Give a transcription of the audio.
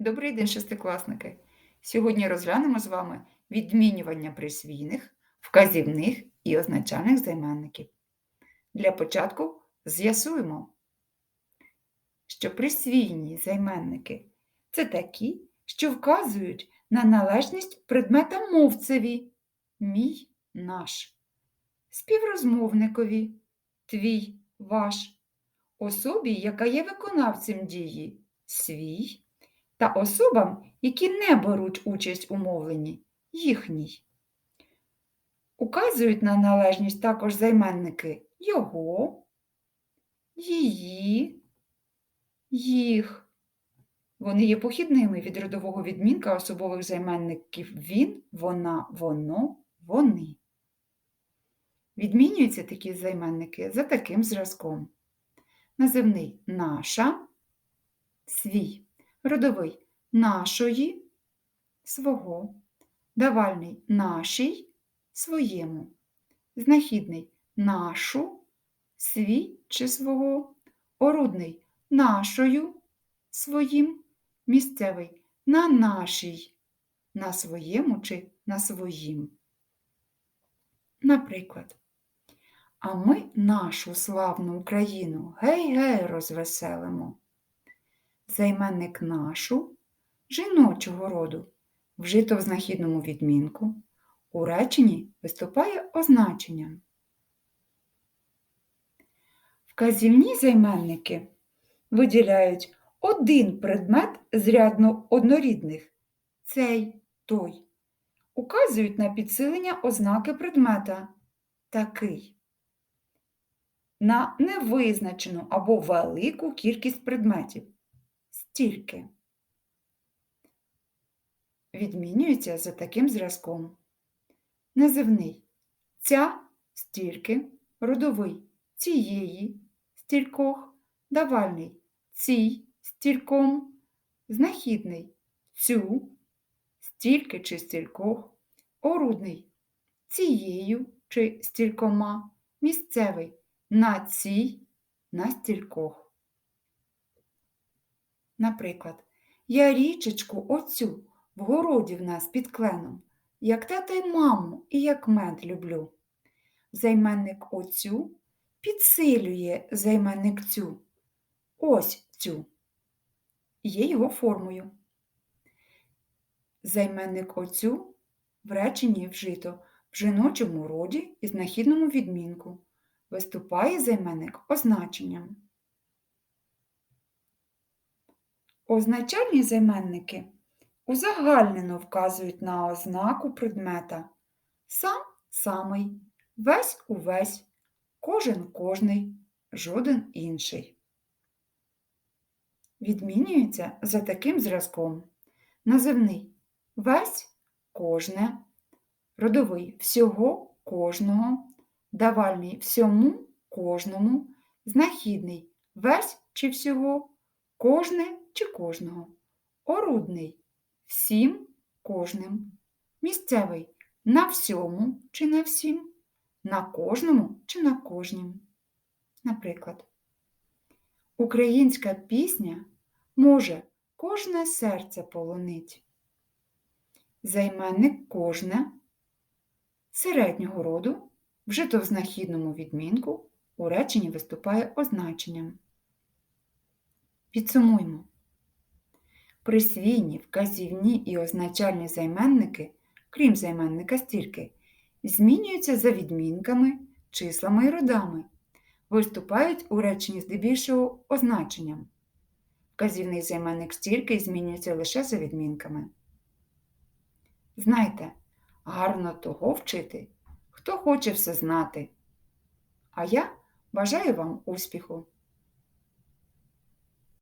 Добрий день, шестикласники! Сьогодні розглянемо з вами відмінювання присвійних, вказівних і означальних займенників. Для початку з'ясуємо, що присвійні займенники це такі, що вказують на належність предмета мовцеві мій наш, співрозмовникові твій ваш, особі, яка є виконавцем дії свій та особам, які не беруть участь у мовленні, їхній. Указують на належність також займенники його, її, їх. Вони є похідними від родового відмінка особових займенників він, вона, воно, вони. Відмінюються такі займенники за таким зразком. Називний наша, свій родовий нашої, свого, давальний нашій, своєму, знахідний нашу, свій чи свого, орудний нашою, своїм, місцевий на нашій, на своєму чи на своїм. Наприклад, а ми нашу славну Україну гей-гей розвеселимо займенник нашу жіночого роду, вжито в знахідному відмінку, у реченні виступає означенням. Вказівні займенники виділяють один предмет з рядно однорідних цей той, указують на підсилення ознаки предмета такий. На невизначену або велику кількість предметів стільки. Відмінюється за таким зразком. Називний ця стільки, родовий цієї стількох, давальний цій стільком, знахідний цю, стільки чи стількох, орудний цією чи стількома, місцевий на цій, на стількох. Наприклад, я річечку оцю в городі в нас під кленом, як тата й маму і як мед люблю. Займенник оцю підсилює займенник цю. Ось цю. Є його формою. Займенник оцю в реченні вжито в жіночому роді і знахідному відмінку. Виступає займенник означенням. Означальні займенники узагальнено вказують на ознаку предмета сам самий, весь увесь, кожен кожний, жоден інший. Відмінюється за таким зразком. Називний весь кожне, родовий всього кожного, давальний всьому кожному, знахідний весь чи всього, кожне чи кожного, орудний всім кожним, місцевий на всьому чи на всім, на кожному чи на кожнім. Наприклад, українська пісня може кожне серце полонить. Займенник кожне середнього роду, вжито в знахідному відмінку, у реченні виступає означенням. Підсумуймо. Присвійні, вказівні і означальні займенники, крім займенника стільки, змінюються за відмінками, числами і родами, виступають у реченні здебільшого означенням. Вказівний займенник стільки змінюється лише за відмінками. Знайте, гарно того вчити, хто хоче все знати. А я бажаю вам успіху!